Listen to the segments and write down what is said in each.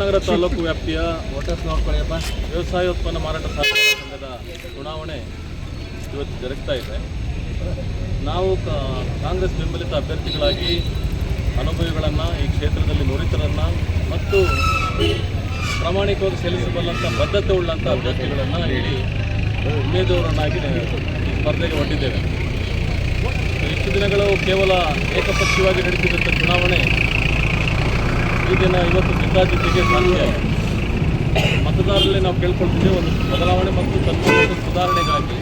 ನಗರ ತಾಲೂಕು ವ್ಯಾಪ್ತಿಯ ವ್ಯವಸಾಯ ಉತ್ಪನ್ನ ಮಾರಾಟ ಸಹಕಾರ ಸಂಘದ ಚುನಾವಣೆ ಇವತ್ತು ಜರುಗ್ತಾ ಇದೆ. ನಾವು ಕಾಂಗ್ರೆಸ್ ಬೆಂಬಲಿತ ಅಭ್ಯರ್ಥಿಗಳಾಗಿ ಅನುಭವಿಗಳನ್ನು ಈ ಕ್ಷೇತ್ರದಲ್ಲಿ ನುರಿತರನ್ನು ಮತ್ತು ಪ್ರಾಮಾಣಿಕವಾಗಿ ಸಲ್ಲಿಸಬಲ್ಲಂಥ ಬದ್ಧತೆ ಉಳ್ಳಂಥ ಅಭ್ಯರ್ಥಿಗಳನ್ನು ಇಲ್ಲಿ ಉಮೇದುವರನ್ನಾಗಿ ಈ ಸ್ಪರ್ಧೆಗೆ ಹೊಂದಿದ್ದೇವೆ ಹೆಚ್ಚು ದಿನಗಳು ಕೇವಲ ಏಕಪಕ್ಷೀಯವಾಗಿ ನಡೆಸಿದಂಥ ಚುನಾವಣೆ ಈ ದಿನ ಇವತ್ತು ಜಿದ್ದಾಜಿದ್ದಿಗೆ ಸಾಧ್ಯ. ಮತದಾರರಲ್ಲಿ ನಾವು ಕೇಳ್ಕೊಳ್ತೀವಿ ಒಂದು ಬದಲಾವಣೆ ಮತ್ತು ತನ್ನ ಸುಧಾರಣೆಗಾಗಿ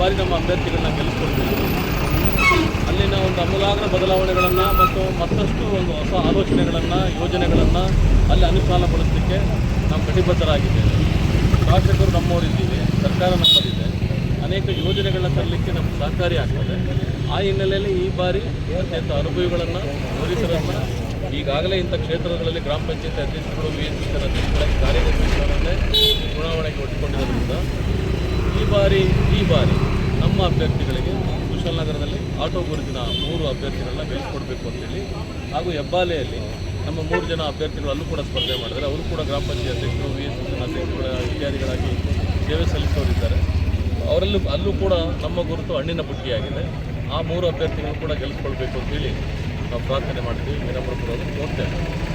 ಬಾರಿ ನಮ್ಮ ಅಭ್ಯರ್ಥಿಗಳನ್ನ ಗೆಲ್ಲಿಸ್ಕೊಳ್ಬೇಕು ಅಲ್ಲಿನ ಒಂದು ಅಮೂಲಾಗ್ರ ಬದಲಾವಣೆಗಳನ್ನು ಮತ್ತು ಮತ್ತಷ್ಟು ಒಂದು ಹೊಸ ಆಲೋಚನೆಗಳನ್ನು, ಯೋಜನೆಗಳನ್ನು ಅಲ್ಲಿ ಅನುಷ್ಠಾನಗೊಳಿಸಲಿಕ್ಕೆ ನಾವು ಕಟಿಬದ್ಧರಾಗಿದ್ದೇವೆ. ಶಾಸಕರು ನಮ್ಮವರಿದ್ದೀವಿ, ಸರ್ಕಾರ ನಮ್ಮಲ್ಲಿದೆ. ಅನೇಕ ಯೋಜನೆಗಳನ್ನ ತರಲಿಕ್ಕೆ ನಮ್ಗೆ ಸಹಕಾರಿ ಆಗ್ತದೆ. ಆ ಹಿನ್ನೆಲೆಯಲ್ಲಿ ಈ ಬಾರಿ ಅತ್ಯಂತ ಅನುಭವಿಗಳನ್ನು ಪೊಲೀಸರನ್ನು ಈಗಾಗಲೇ ಇಂಥ ಕ್ಷೇತ್ರಗಳಲ್ಲಿ ಗ್ರಾಮ ಪಂಚಾಯತ್ ಅಧ್ಯಕ್ಷರು ವಿ ಎಸ್ ಅಧ್ಯಕ್ಷರಾಗಿ ಕಾರ್ಯದರ್ಶಿಗಳನ್ನೇ ಚುನಾವಣೆಗೆ ಒಟ್ಟಿಕೊಂಡಿರೋದ್ರಿಂದ ಈ ಬಾರಿ ಬಾರಿ ನಮ್ಮ ಅಭ್ಯರ್ಥಿಗಳಿಗೆ ಕುಶಾಲನಗರದಲ್ಲಿ ಆಟೋ ಗುರುತಿನ ಮೂರು ಅಭ್ಯರ್ಥಿಗಳನ್ನ ಗೆಲ್ಲಿಸ್ಕೊಡ್ಬೇಕು ಅಂತೇಳಿ ಹಾಗೂ ಹೆಬ್ಬಾಲೆಯಲ್ಲಿ ನಮ್ಮ ಮೂರು ಜನ ಅಭ್ಯರ್ಥಿಗಳು ಅಲ್ಲೂ ಕೂಡ ಸ್ಪರ್ಧೆ ಮಾಡಿದರೆ ಅವರು ಕೂಡ ಗ್ರಾಮ ಪಂಚಾಯತ್ ಅಧ್ಯಕ್ಷರು ವಿ ಎಸ್ ಅಧ್ಯಕ್ಷರುಗಳ ಇತ್ಯಾದಿಗಳಾಗಿ ಸೇವೆ ಸಲ್ಲಿಸೋರಿದ್ದಾರೆ. ಅವರಲ್ಲೂ ಅಲ್ಲೂ ಕೂಡ ನಮ್ಮ ಗುರುತು ಹಣ್ಣಿನ ಬುಟ್ಟಿಯಾಗಿದೆ. ಆ ಮೂರು ಅಭ್ಯರ್ಥಿಗಳು ಕೂಡ ಗೆಲ್ಲಿಸ್ಕೊಳ್ಬೇಕು ಅಂತೇಳಿ ನಾವು ಪ್ರಾರ್ಥನೆ ಮಾಡ್ತೀವಿ. ವಿನಮ್ರಪೂರ್ವಕ ಕೋರ್ತೇವೆ.